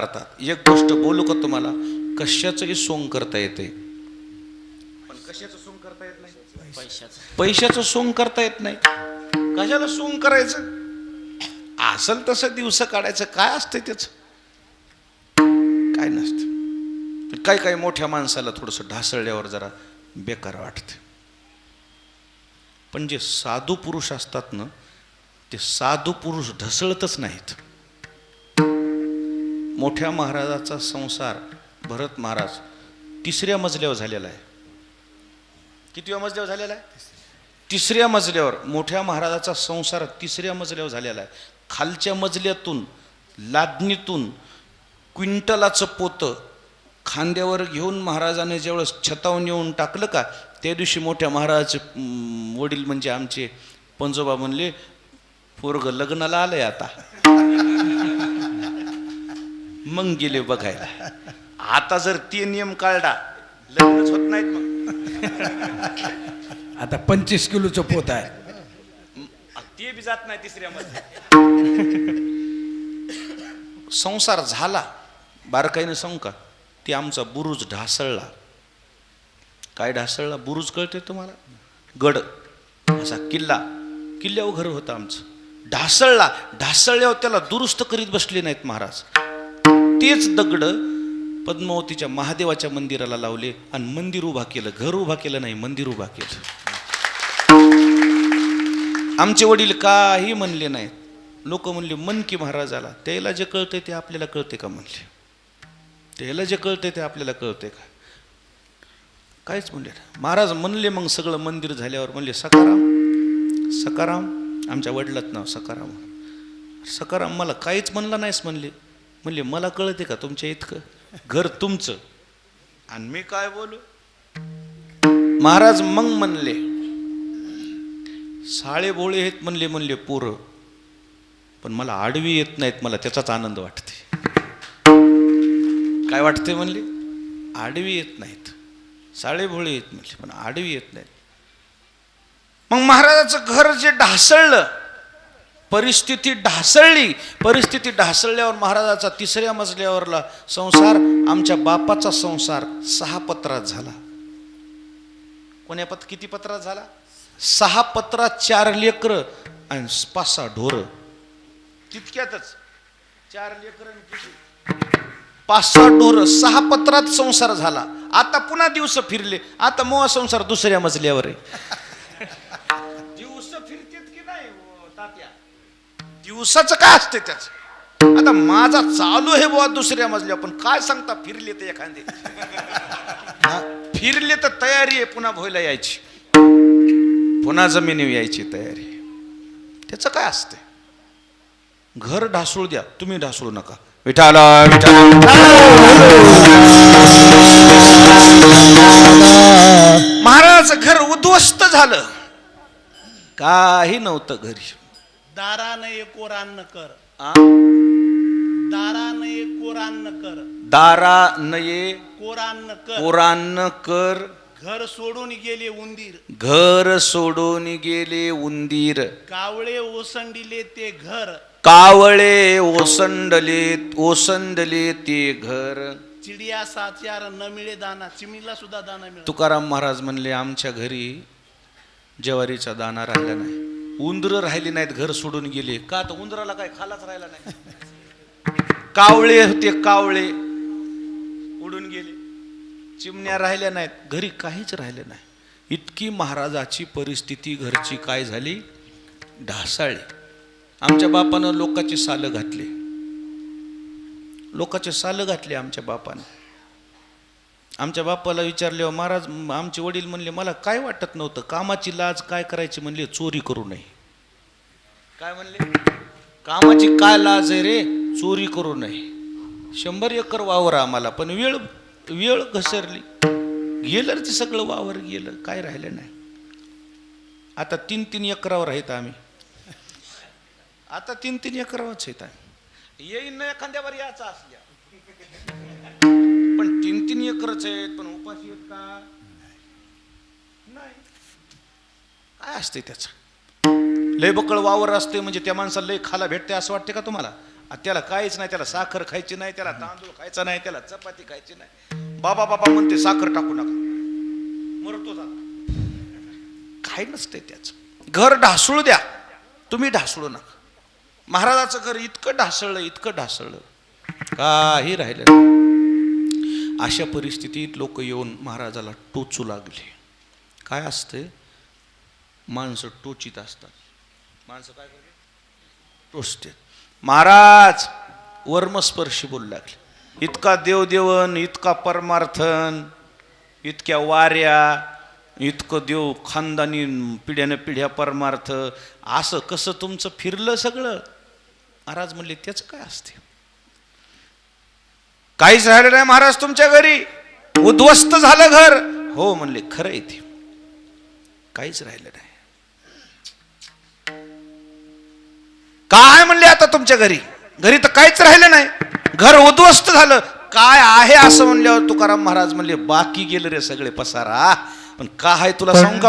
करतात एक गोष्ट बोलू का तुम्हाला? कशाचंही सोंग करता येते पण कशाचं सोंग करता येत नाही? पैशाचं. पैशाचं सोंग करता येत नाही. कशाला सोंग करायचं? असल तसं दिवस काढायचं. काय असतं त्याच? काय नसतं. काय काय मोठ्या माणसाला थोडंसं ढासळल्यावर जरा बेकार वाटते पण जे साधू पुरुष असतात ना ते साधू पुरुष ढसळतच नाहीत. मोठ्या महाराजाचा संसार भरत महाराज तिसऱ्या मजल्यावर झालेला आहे. किती मजल्यावर झालेला आहे? तिसऱ्या मजल्यावर मोठ्या महाराजाचा संसार तिसऱ्या मजल्यावर झालेला आहे. खालच्या मजल्यातून लादणीतून क्विंटलाचं पोतं खांद्यावर घेऊन महाराजाने ज्यावेळेस छतावून येऊन टाकलं का त्या दिवशी मोठ्या महाराजाचे वडील म्हणजे आमचे पंजोबा म्हणले पोरग लग्नाला आलंय आता. मग गेले बघायला. आता जर ते नियम काढला लग्नच होत नाहीत मग. आता पंचवीस किलोचं पोत आहे. ते बी जात नाही तिसऱ्या मध्ये संसार झाला बारकाईनं सांगू का? ते आमचा बुरुज ढासळला. काय ढासळला? बुरुज कळते तुम्हाला? गड असा किल्ला. किल्ल्यावर घर होतं आमचं. ढासळला. ढासळल्यावर त्याला दुरुस्त करीत बसले नाहीत महाराज. तेच दगड पद्मावतीच्या महादेवाच्या मंदिराला लावले आणि मंदिर उभा केलं. घर उभा केलं नाही मंदिर उभा केलं. आमचे वडील काही म्हणले नाहीत लोक म्हणले मन की महाराजाला त्याला जे कळतंय ते आपल्याला कळते का? म्हणले. त्याला जे कळतंय ते आपल्याला कळते का? काहीच म्हणले महाराज म्हणले मग सगळं मंदिर झाल्यावर म्हणले सकाराम सकाराम आमच्या वडिलात नाव सकाराम सकाराम मला काहीच म्हणलं नाहीस म्हणले. म्हणले मला कळते का तुमच्या इतकं? घर तुमचं. आणि मी काय बोलू? महाराज मग म्हणले साळे भोळे आहेत म्हणले म्हणले पोरं पण मला आडवी येत नाहीत मला त्याचाच आनंद वाटते. काय वाटते? म्हणले आडवी येत नाहीत साळे भोळे येत म्हणले पण आडवी येत नाहीत. मग महाराजाचं घर जे ढासळलं परिस्थिती ढासळली. परिस्थिती ढासळल्यावर महाराजाचा तिसऱ्या मजल्यावरला संसार आमच्या बापाचा संसार सहा पत्रात झाला. कोण्या पत किती पत्रात झाला? सहा पत्रात चार लेकर आणि पाच सहा ढोर. तितक्यातच चार लेकर पाच सहा ढोर. सहा पत्रात संसार झाला. आता पुन्हा दिवस फिरले. आता मोहा संसार दुसऱ्या मजल्यावर आहे. दिवसाचं काय असते त्याच? आता माझा चालू आहे बुवा दुसऱ्या मजल्यावर पण काय सांगता फिरले तर एखादे? फिरले तर तयारी आहे पुन्हा भोयला यायची. पुन्हा जमिनीवर यायची तयारी. आहे. त्याचं काय असते घर ढासळू द्या तुम्ही ढासळू नका. विठाला विठाला. घर उद्ध्वस्त झालं. काही नव्हतं घरी. दारानं एक ओरान्न कर. आ? दारानं कर. दारा नये कोरान्न कर. पोरान्न कर. घर सोडून गेले उंदीर. घर सोडून गेले उंदीर. कावळे ओसंडिले ते घर. कावळे ओसंडले ओसंडले ते घर. चिडिया साचार न मिळे दाना. चिमणीला सुद्धा दाना मिळतो तुकाराम महाराज म्हणले आमच्या घरी ज्वारीचा दाना राहिला नाही. उंदरं राहिली नाहीत घर सोडून गेले. का तर उंदराला काय खालाच राहिला नाही? कावळे होते कावळे. उडून गेले. चिमण्या राहिल्या नाहीत घरी काहीच राहिले नाही. इतकी महाराजाची परिस्थिती घरची काय झाली? ढासाळली. आमच्या बापानं लोकाचे सालं घातले. लोकाचे सालं घातले आमच्या बापानं. आमच्या बापाला विचारल्यावर महाराज आमचे वडील म्हणले मला काय वाटत नव्हतं कामाची लाज काय करायची? म्हणले चोरी करू नये. काय म्हणले? कामाची काय लाज आहे रे? चोरी करू नये. शंभर एकर वावर आम्हाला पण वेळ वेळ घसरली. गेलं ते सगळं वावर गेलं काय राहिलं नाही. आता तीन तीन एकरावर आहेत आम्ही. आता तीन तीन एकरावरच आहेत आम्ही. येईन ना एखाद्यावर याचा असल्या. पण तीन तीन एकरच आहेत पण उपाशी आहेत का? नाही. काय असते त्याचं? लय बकळ वावर असते म्हणजे त्या माणसाला लय खाला भेटते असं वाटते का तुम्हाला? त्याला काहीच नाही त्याला साखर खायची नाही त्याला तांदूळ खायचा नाही त्याला चपाती खायची नाही. बाबा बाबा म्हणते साखर टाकू नका. मरतो जा काय नसते त्याच? घर ढासळू द्या. तुम्ही ढासळू नका. महाराजाचं घर इतकं ढासळलं इतकं ढासळलं. काही राहिलं नाही. अशा परिस्थितीत लोक येऊन महाराजाला टोचू लागले. काय असते माणसं टोचित असतात. माणसं काय करते टोचते महाराज वर्मस्पर्शी बोलू लागले. इतका देवदेवन इतका परमार्थन इतक्या वाऱ्या इतकं देव खानदानी पिढ्यानं पिढ्या परमार्थ असं कसं तुमचं फिरलं सगळं? महाराज म्हणले त्याचं काय असते काहीच राहिलं नाही महाराज तुमच्या घरी. उद्ध्वस्त झालं घर. हो म्हणले खरं ते. काहीच राहिलं नाही. काय म्हणले आता तुमच्या घरी? घरी तर काहीच राहिलं नाही. घर उद्ध्वस्त झालं. काय आहे असं म्हणल्यावर तुकाराम महाराज म्हणले बाकी गेलं रे सगळे पसारा. पण काय आहे तुला सांगू का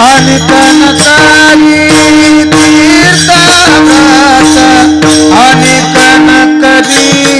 आणि कनकारी तीर्थागत आणि कनकरी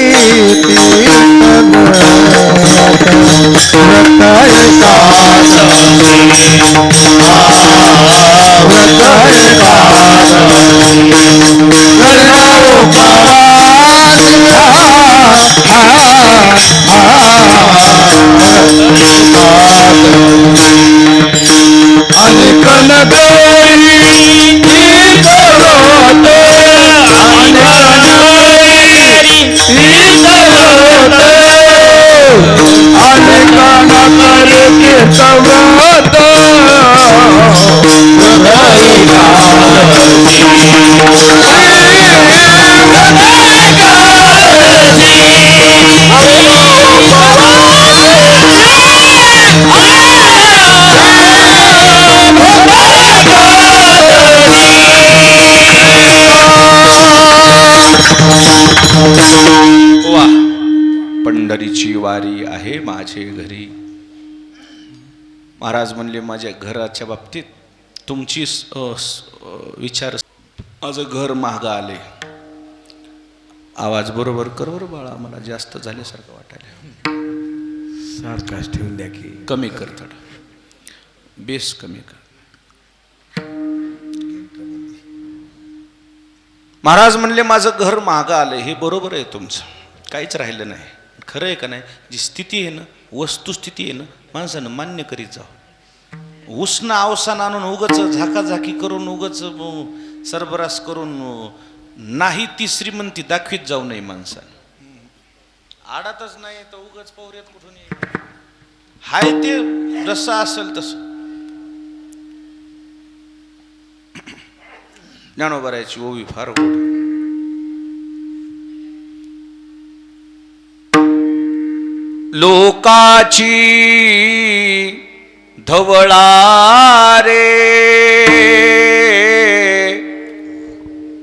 the road. महाराज म्हणले माझ्या घराच्या बाबतीत तुमची विचार माझं घर महाग आले आवाज बरोबर कर बरं बाळा मला जास्त झाल्यासारखं वाटायला सारखाच ठेवून द्या की. कमी कर थोडं. बेस कमी कर. महाराज म्हणले माझं घर मागं आलं हे बरोबर आहे तुमचं. काहीच राहिलं नाही. खरं आहे का नाही? जी स्थिती आहे ना वस्तुस्थिती आहे ना माणसानं मान्य करीत जावं. उष्ण अवसान आणून उगच झाकाझाकी करून उगच सरबरास करून नाही ती श्रीमंती दाखवीत जाऊ नये माणसानं. आडातच नाही तर उगच पवऱ्यात कुठून येईल? हाय ते जसं असेल तसं. ज्ञानोबरायची ओवी फार गोड लोकाची धवळा रे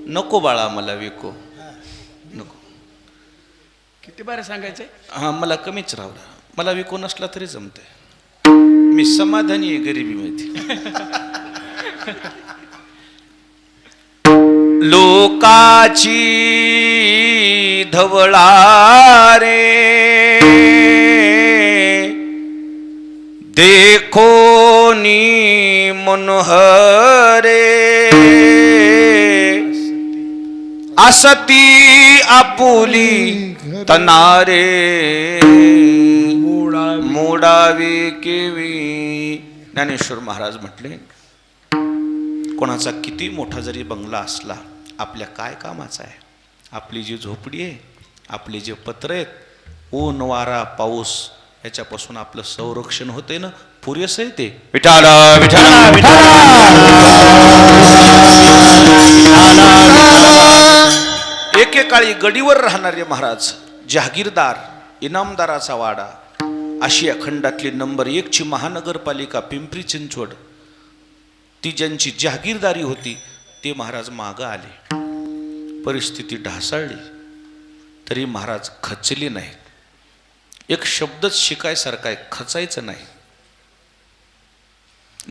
नको बाळा मला विको. नको. किती बारे सांगायचंय हा मला कमीच रावला मला विको नसला तरी जमतंय. मी समाधानी आहे गरिबीमध्ये. लोकाची धवळा रे देखो नी मनोहरे। असती आपुली तनारे। मोडावे केवी। ज्ञानेश्वर महाराज म्हटले कोणाचा किती मोठा जरी बंगला असला आपल्या काय कामाचा आहे? आपली जी झोपडी आहे आपले जे पत्र आहेत ऊन वारा पाऊस याच्यापासून आपलं संरक्षण होते ना? पुरेसं आहे ते. विठाल विठाल एकेकाळी गडीवर राहणारे महाराज जहागीरदार इनामदाराचा वाडा आशिया खंडातली नंबर एकची महानगरपालिका पिंपरी चिंचवड. ती ज्यांची जहागीरदारी होती ते महाराज मागं आले. परिस्थिती ढासळली. तरी महाराज खचले नाहीत. एक शब्दच शिकायसारखा आहे खचायचं नाही.